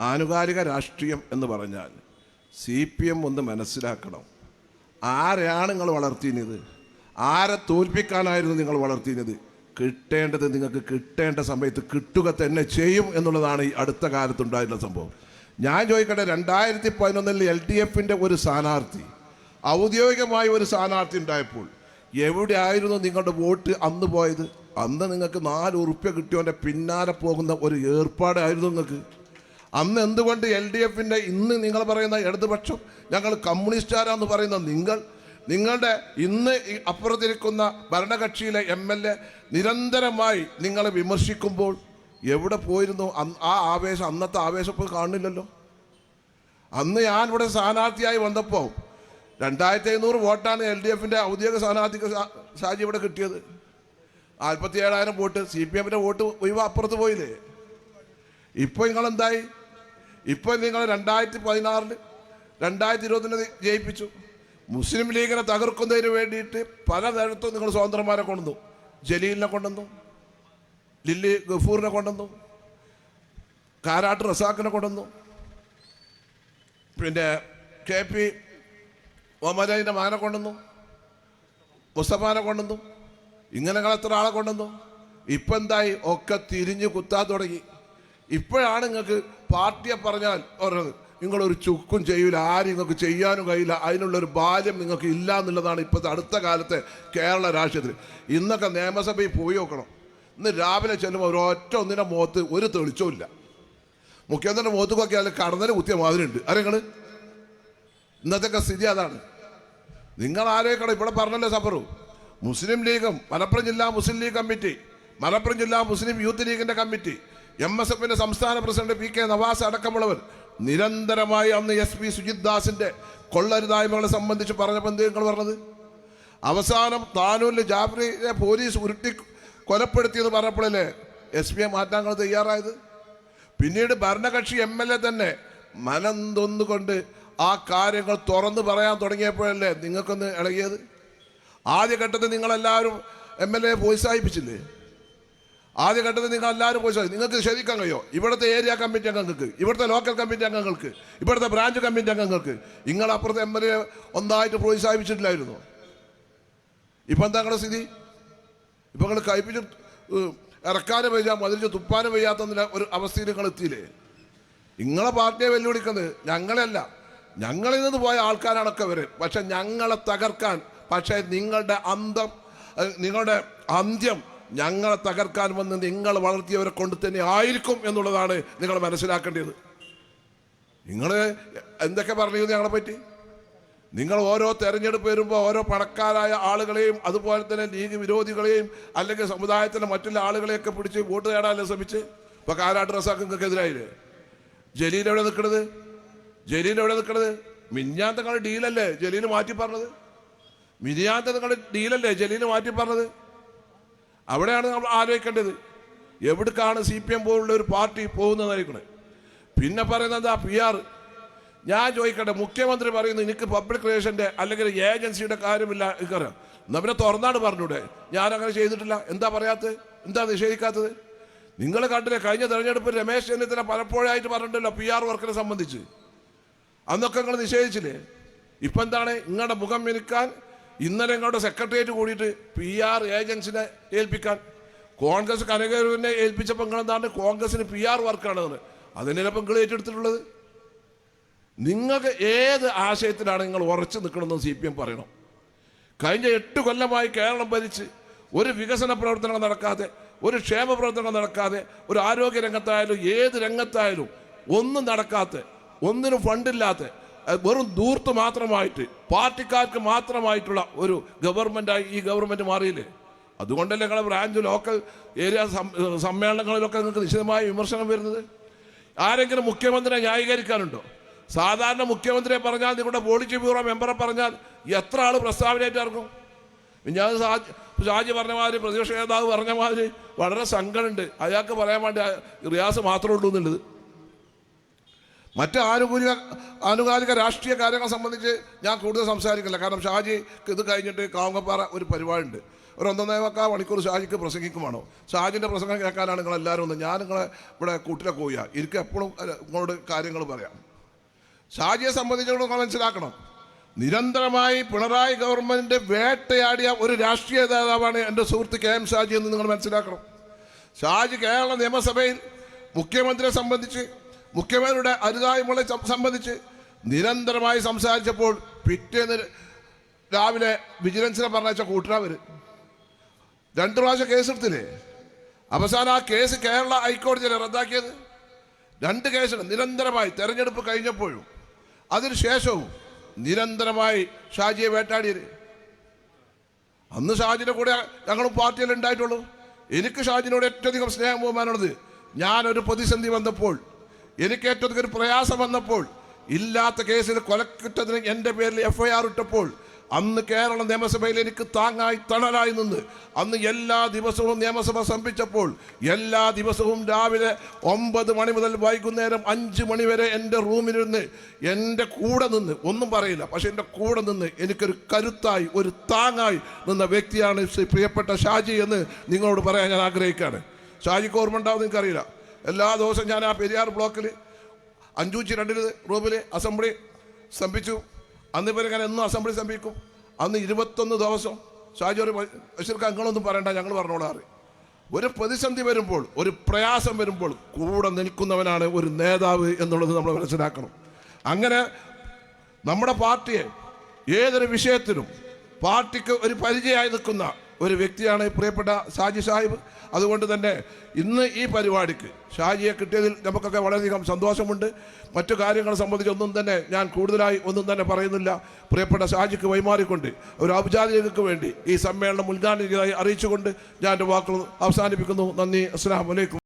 ആനുകാലിക രാഷ്ട്രീയം എന്ന് പറഞ്ഞാൽ സി പി എം ഒന്ന് മനസ്സിലാക്കണം. ആരെയാണ് നിങ്ങൾ വളർത്തിയത് ആരെ തോൽപ്പിക്കാനായിരുന്നു നിങ്ങൾ വളർത്തിയത് കിട്ടേണ്ടത് നിങ്ങൾക്ക് കിട്ടേണ്ട സമയത്ത് കിട്ടുക തന്നെ ചെയ്യും എന്നുള്ളതാണ് ഈ അടുത്ത കാലത്തുണ്ടായിരുന്ന സംഭവം. ഞാൻ ചോദിക്കട്ടെ രണ്ടായിരത്തി പതിനൊന്നിൽ എൽ ഡി എഫിന്റെ ഒരു സ്ഥാനാർത്ഥി ഔദ്യോഗികമായ ഒരു സ്ഥാനാർത്ഥി ഉണ്ടായപ്പോൾ എവിടെയായിരുന്നു നിങ്ങളുടെ വോട്ട് അന്ന് പോയത്? അന്ന് നിങ്ങൾക്ക് നാല് ഉറുപ്പ്യ കിട്ടിയവന്റെ പിന്നാലെ പോകുന്ന ഒരു ഏർപ്പാടായിരുന്നു നിങ്ങൾക്ക്. അന്ന് എന്തുകൊണ്ട് എൽ ഡി എഫിന്റെ ഇന്ന് നിങ്ങൾ പറയുന്ന ഇടതുപക്ഷം ഞങ്ങൾ കമ്മ്യൂണിസ്റ്റുകാരാന്ന് പറയുന്ന നിങ്ങൾ നിങ്ങളുടെ ഇന്ന് അപ്പുറത്തിരിക്കുന്ന ഭരണകക്ഷിയിലെ എം എൽ എ നിരന്തരമായി നിങ്ങളെ വിമർശിക്കുമ്പോൾ എവിടെ പോയിരുന്നു? ആ ആവേശം അന്നത്തെ ആവേശം ഇപ്പോൾ കാണുന്നില്ലല്ലോ അന്ന് ഞാൻ ഇവിടെ സ്ഥാനാർത്ഥിയായി വന്നപ്പോൾ രണ്ടായിരത്തി എഴുന്നൂറ് വോട്ടാണ് എൽ ഡി എഫിന്റെ ഔദ്യോഗിക സ്ഥാനാർത്ഥിക്ക് സാഹചര്യം ഇവിടെ കിട്ടിയത്. നാൽപ്പത്തി ഏഴായിരം വോട്ട് സി പി എമ്മിന്റെ വോട്ട് ഒഴിവ് അപ്പുറത്ത് പോയില്ലേ? ഇപ്പോൾ നിങ്ങൾ എന്തായി ഇപ്പോൾ നിങ്ങൾ രണ്ടായിരത്തി പതിനാറിൽ രണ്ടായിരത്തി ഇരുപതിന് ജയിപ്പിച്ചു. മുസ്ലിം ലീഗിനെ തകർക്കുന്നതിന് വേണ്ടിയിട്ട് പലതരത്തും നിങ്ങൾ സ്വതന്ത്രന്മാരെ കൊണ്ടുവന്നു. ജലീലിനെ കൊണ്ടുവന്നു. ലില്ലി ഗഫൂറിനെ കൊണ്ടുവന്നു. കാരാട്ട് റസാഖിനെ കൊണ്ടുവന്നു. പിന്നെ കെ പി മുഹമ്മദ് മകനെ കൊണ്ടുവന്നു. മുസ്തഫാനെ കൊണ്ടുവന്നു. ഇങ്ങനെ നിങ്ങൾ എത്ര ആളെ കൊണ്ടുവന്നു. ഇപ്പം എന്തായി? ഒക്കെ തിരിഞ്ഞ് കുത്താൻ തുടങ്ങി. ഇപ്പോഴാണ് നിങ്ങൾക്ക് പാർട്ടിയെ പറഞ്ഞാൽ പറഞ്ഞത് നിങ്ങളൊരു ചുക്കും ചെയ്യൂല ആരും നിങ്ങൾക്ക് ചെയ്യാനും കഴിയില്ല അതിനുള്ളൊരു ബാല്യം നിങ്ങൾക്ക് ഇല്ല എന്നുള്ളതാണ് ഇപ്പോഴത്തെ അടുത്ത കാലത്തെ കേരള രാഷ്ട്രീയത്തിൽ ഇന്നൊക്കെ നിയമസഭയിൽ പോയി നോക്കണം. ഇന്ന് രാവിലെ ചെല്ലുമ്പോൾ ഒരൊറ്റ ഒന്നിന്റെ മുഖത്ത് ഒരു തെളിച്ചവും ഇല്ല. മുഖ്യമന്ത്രിയുടെ മുഖത്ത് നോക്കിയാൽ കടന്നൽ കുത്തിയ മാതിരി ഉണ്ട് അറിയങ്ങൾ ഇന്നത്തെ സ്ഥിതി അതാണ്. നിങ്ങൾ ആലോചിക്കണം ഇവിടെ പറഞ്ഞല്ലോ സഫറു. മുസ്ലിം ലീഗും മലപ്പുറം ജില്ലാ മുസ്ലിം ലീഗ് കമ്മിറ്റി മലപ്പുറം ജില്ലാ മുസ്ലിം യൂത്ത് ലീഗിന്റെ കമ്മിറ്റി എം എസ് എഫിന്റെ സംസ്ഥാന പ്രസിഡന്റ് പി കെ നവാസ് അടക്കമുള്ളവർ നിരന്തരമായി അന്ന് എസ് പി സുജിത് ദാസിന്റെ കൊള്ളരുതായ്മകളെ സംബന്ധിച്ച് പറഞ്ഞപ്പോൾ എന്ത് നിങ്ങൾ പറഞ്ഞത്? അവസാനം താനൂരിൽ ജാഫ്രിയെ പോലീസ് ഉരുട്ടി കൊലപ്പെടുത്തിയെന്ന് പറഞ്ഞപ്പോഴല്ലേ എസ് പിയെ മാറ്റാൻ തയ്യാറായത്? പിന്നീട് ഭരണകക്ഷി എം എൽ എ തന്നെ മനം തൊന്നുകൊണ്ട് ആ കാര്യങ്ങൾ തുറന്നു പറയാൻ തുടങ്ങിയപ്പോഴല്ലേ നിങ്ങൾക്കൊന്ന് ഇളകിയത്? ആദ്യഘട്ടത്തിൽ നിങ്ങളെല്ലാവരും എം എൽ എ പ്രോത്സാഹിപ്പിച്ചില്ലേ ആദ്യഘട്ടത്തിൽ നിങ്ങൾ എല്ലാവരും പോയി നിങ്ങൾക്ക് ക്ഷമിക്കാൻ കഴിയോ? ഇവിടുത്തെ ഏരിയ കമ്മിറ്റി അംഗങ്ങൾക്ക് ഇവിടുത്തെ ലോക്കൽ കമ്മിറ്റി അംഗങ്ങൾക്ക് ഇവിടുത്തെ ബ്രാഞ്ച് കമ്മിറ്റി അംഗങ്ങൾക്ക് നിങ്ങൾ അപ്പുറത്തെ എം എൽ എ ഒന്നായിട്ട് പ്രോത്സാഹിപ്പിച്ചിട്ടില്ലായിരുന്നു. ഇപ്പം എന്താ നിങ്ങളുടെ സ്ഥിതി? ഇപ്പം നിങ്ങൾ കൈപ്പിച്ച് ഇറക്കാനും വയ്യ മതിലിച്ച് തുപ്പാനും വയ്യാത്ത ഒരു അവസ്ഥയിൽ നിങ്ങൾ എത്തിയില്ലേ? നിങ്ങളെ പാർട്ടിയെ വെല്ലുവിളിക്കുന്നത് ഞങ്ങളെയല്ല. ഞങ്ങളിൽ നിന്ന് പോയ ആൾക്കാരാണൊക്കെ വരെ പക്ഷെ ഞങ്ങളെ തകർക്കാൻ പക്ഷേ നിങ്ങളുടെ അന്തം നിങ്ങളുടെ അന്ത്യം ഞങ്ങളെ തകർക്കാൻ വന്ന് നിങ്ങൾ വളർത്തിയവരെ കൊണ്ട് തന്നെ ആയിരിക്കും എന്നുള്ളതാണ് നിങ്ങൾ മനസ്സിലാക്കേണ്ടത്. നിങ്ങൾ എന്തൊക്കെ പറഞ്ഞു ഞങ്ങളെ പറ്റി? നിങ്ങൾ ഓരോ തെരഞ്ഞെടുപ്പ് വരുമ്പോൾ ഓരോ പണക്കാരായ ആളുകളെയും അതുപോലെ തന്നെ ലീഗ് വിരോധികളെയും അല്ലെങ്കിൽ സമുദായത്തിലെ മറ്റുള്ള ആളുകളെയൊക്കെ പിടിച്ച് വോട്ട് നേടാനല്ലേ ശ്രമിച്ച്? ഇപ്പൊ കാരാട്ട് റസാക്ക് നിങ്ങൾക്ക് എതിരായില്ലേ ജലീൽ എവിടെ നിൽക്കണത്? ജലീൽ എവിടെ നിൽക്കണത്? മിഞ്ഞാത്ത നിങ്ങളുടെ ഡീലല്ലേ ജലീൽ മാറ്റി പറഞ്ഞത്? മിനിയാന്ത നിങ്ങളുടെ ഡീലല്ലേ ജലീൽ മാറ്റി പറഞ്ഞത്? അവിടെയാണ് നമ്മൾ ആലോചിക്കേണ്ടത്. എവിടേക്കാണ് സി പി എം പോലുള്ള ഒരു പാർട്ടി പോകുന്നതായിരിക്കണേ പിന്നെ പറയുന്നത് എന്താ പി ആർ ഞാൻ ചോദിക്കട്ടെ മുഖ്യമന്ത്രി പറയുന്നു എനിക്ക് പബ്ലിക് റിലേഷന്റെ അല്ലെങ്കിൽ ഏജൻസിയുടെ കാര്യമില്ല എനിക്കറിയാം. എന്നാൽ പിന്നെ തുറന്നാണ് പറഞ്ഞൂടെ. ഞാനങ്ങനെ ചെയ്തിട്ടില്ല. എന്താ പറയാത്തത്? എന്താ നിഷേധിക്കാത്തത്? നിങ്ങൾ കണ്ടില്ലേ കഴിഞ്ഞ തെരഞ്ഞെടുപ്പ് രമേശ് ചെന്നിത്തല പലപ്പോഴായിട്ട് പറഞ്ഞിട്ടുണ്ടല്ലോ പി ആർ വർക്കിനെ സംബന്ധിച്ച്. അന്നൊക്കെ നിങ്ങൾ നിഷേധിച്ചില്ലേ? ഇപ്പം എന്താണ്? നിങ്ങളുടെ മുഖം മിനുക്കാൻ ഇന്നലെ ഞങ്ങളുടെ സെക്രട്ടേറിയറ്റ് കൂടിയിട്ട് പി ആർ ഏജൻസിനെ ഏൽപ്പിക്കാൻ. കോൺഗ്രസ് കനകരൂരിനെ ഏൽപ്പിച്ചപ്പോൾ നിങ്ങൾ എന്താണ് കോൺഗ്രസിന് പി ആർ വർക്കാണ് അതിനിപ്പം നിങ്ങൾ ഏറ്റെടുത്തിട്ടുള്ളത്? നിങ്ങൾക്ക് ഏത് ആശയത്തിലാണ് നിങ്ങൾ ഉറച്ചു നിൽക്കണമെന്ന് സി പി എം പറയണം. കഴിഞ്ഞ എട്ട് കൊല്ലമായി കേരളം ഭരിച്ച് ഒരു വികസന പ്രവർത്തനങ്ങൾ നടക്കാതെ ഒരു ക്ഷേമ പ്രവർത്തനങ്ങൾ നടക്കാതെ ഒരു ആരോഗ്യ രംഗത്തായാലും ഏത് രംഗത്തായാലും ഒന്നും നടക്കാത്ത ഒന്നിനും ഫണ്ടില്ലാത്ത വെറും ദൂർത്ത് മാത്രമായിട്ട് പാർട്ടിക്കാർക്ക് മാത്രമായിട്ടുള്ള ഒരു ഗവൺമെന്റായി ഈ ഗവൺമെന്റ് മാറിയില്ലേ? അതുകൊണ്ടല്ലേ നിങ്ങളെ ബ്രാഞ്ച് ലോക്കൽ ഏരിയ സമ്മേളനങ്ങളിലൊക്കെ നിങ്ങൾക്ക് നിശ്ചിതമായ വിമർശനം വരുന്നത്? ആരെങ്കിലും മുഖ്യമന്ത്രിയെ ന്യായീകരിക്കാനുണ്ടോ? സാധാരണ മുഖ്യമന്ത്രിയെ പറഞ്ഞാൽ നിങ്ങളുടെ പോളിറ്റ് ബ്യൂറോ മെമ്പറെ പറഞ്ഞാൽ എത്ര ആൾ പ്രസ്താവനയായിട്ട് ഇറങ്ങും ഞാൻ ഷാജി പറഞ്ഞ മാതിരി പ്രതിപക്ഷ നേതാവ് പറഞ്ഞ മാതിരി വളരെ സങ്കടമുണ്ട്. അയാൾക്ക് പറയാൻ വേണ്ടി റിയാസ് മാത്രമേ ഉള്ളൂ എന്നുള്ളത്. മറ്റ് ആനുകൂലിക ആനുകാലിക രാഷ്ട്രീയ കാര്യങ്ങൾ സംബന്ധിച്ച് ഞാൻ കൂടുതൽ സംസാരിക്കില്ല. കാരണം ഷാജി ഇത് കഴിഞ്ഞിട്ട് കാവങ്ങപ്പാറ ഒരു പരിപാടിയുണ്ട്. ഒരു ഒന്നൊന്നേ മുക്കാൽ മണിക്കൂർ ഷാജിക്ക് പ്രസംഗിക്കുവാണോ? ഷാജിന്റെ പ്രസംഗം കേൾക്കാനാണ് നിങ്ങൾ എല്ലാവരും ഒന്ന് ഞാൻ നിങ്ങളെ ഇവിടെ കൂട്ടിലെ പോവുക. എനിക്ക് എപ്പോഴും നിങ്ങളോട് കാര്യങ്ങൾ പറയാം. ഷാജിയെ സംബന്ധിച്ചിടത്തോളം നിങ്ങൾ മനസ്സിലാക്കണം. നിരന്തരമായി പിണറായി ഗവൺമെന്റ് വേട്ടയാടിയ ഒരു രാഷ്ട്രീയ നേതാവാണ് എന്റെ സുഹൃത്ത് കെ എം ഷാജി എന്ന് നിങ്ങൾ മനസ്സിലാക്കണം. ഷാജി കേരള നിയമസഭയിൽ മുഖ്യമന്ത്രിയെ സംബന്ധിച്ച് മുഖ്യമന്ത്രിയുടെ അനുതായ്മകളെ സംബന്ധിച്ച് നിരന്തരമായി സംസാരിച്ചപ്പോൾ പിറ്റേന്ന് രാവിലെ വിജിലൻസിനെ പറഞ്ഞ കൂട്ടരാവർ രണ്ടു പ്രാവശ്യം കേസെടുത്തില്ലേ? അവസാനം ആ കേസ് കേരള ഹൈക്കോടതിയിലെ റദ്ദാക്കിയത്? രണ്ട് കേസുകൾ നിരന്തരമായി തെരഞ്ഞെടുപ്പ് കഴിഞ്ഞപ്പോഴും അതിനുശേഷവും നിരന്തരമായി ഷാജിയെ വേട്ടാടിയത്. അന്ന് ഷാജിയുടെ കൂടെ ഞങ്ങളും പാർട്ടിയിൽ ഉണ്ടായിട്ടുള്ളൂ. എനിക്ക് ഷാജിനോട് ഏറ്റവും അധികം സ്നേഹം ബഹുമാനമുള്ളത് ഞാനൊരു പ്രതിസന്ധി വന്നപ്പോൾ എനിക്ക് ഏറ്റവും ഒരു പ്രയാസം വന്നപ്പോൾ ഇല്ലാത്ത കേസിൽ കൊലക്കിട്ടതിന് എന്റെ പേരിൽ എഫ് ഐ ആർ ഇട്ടപ്പോൾ അന്ന് കേരള നിയമസഭയിൽ എനിക്ക് താങ്ങായി തണലായി നിന്ന് അന്ന് എല്ലാ ദിവസവും നിയമസഭ സംഭിച്ചപ്പോൾ എല്ലാ ദിവസവും രാവിലെ ഒമ്പത് മണി മുതൽ വൈകുന്നേരം അഞ്ച് മണി വരെ എന്റെ റൂമിലിരുന്ന് എന്റെ കൂടെ നിന്ന് ഒന്നും പറയില്ല പക്ഷെ എന്റെ കൂടെ നിന്ന് എനിക്കൊരു കരുത്തായി ഒരു താങ്ങായി നിന്ന വ്യക്തിയാണ് ശ്രീ പ്രിയപ്പെട്ട ഷാജി എന്ന് നിങ്ങളോട് പറയാൻ ഞാൻ ആഗ്രഹിക്കുകയാണ്. ഷാജിക്ക് ഓർമ്മ ഉണ്ടാവും നിങ്ങൾക്കറിയില്ല. എല്ലാ ദിവസവും ഞാൻ ആ പെരിയാർ ബ്ലോക്കിൽ അഞ്ചൂറ്റി രണ്ടിൽ റൂമിൽ അസംബ്ലി സ്തംഭിച്ചു. അന്ന് ഇവരെ ഞാൻ എന്നും അസംബ്ലി സ്തംഭിക്കും. അന്ന് ഇരുപത്തൊന്ന് ദിവസം ഷാജി ഒരു ബഷീർക്ക് അങ്ങളൊന്നും പറയണ്ട ഞങ്ങൾ പറഞ്ഞോളാറ് ഒരു പ്രതിസന്ധി വരുമ്പോൾ ഒരു പ്രയാസം വരുമ്പോൾ കൂടെ നിൽക്കുന്നവനാണ് ഒരു നേതാവ് എന്നുള്ളത് നമ്മൾ മനസ്സിലാക്കണം. അങ്ങനെ നമ്മുടെ പാർട്ടിയെ ഏതൊരു വിഷയത്തിനും പാർട്ടിക്ക് ഒരു പരിചയമായി നിൽക്കുന്ന ഒരു വ്യക്തിയാണ് പ്രിയപ്പെട്ട ഷാജി സാഹിബ്. അതുകൊണ്ട് തന്നെ ഇന്ന് ഈ പരിപാടിക്ക് ഷാജിയെ കിട്ടിയതിൽ നമുക്കൊക്കെ വളരെയധികം സന്തോഷമുണ്ട്. മറ്റു കാര്യങ്ങളെ സംബന്ധിച്ച് ഒന്നും തന്നെ ഞാൻ കൂടുതലായി ഒന്നും തന്നെ പറയുന്നില്ല. പ്രിയപ്പെട്ട ഷാജിക്ക് വൈമാറിക്കൊണ്ട് ഒരു ഔപചാരികൾക്ക് വേണ്ടി ഈ സമ്മേളനം ഉദ്ഘാടനം ചെയ്തതായി അറിയിച്ചുകൊണ്ട് ഞാൻ എന്റെ വാക്കുകൾ അവസാനിപ്പിക്കുന്നു. നന്ദി. അസ്സാം വലൈക്കും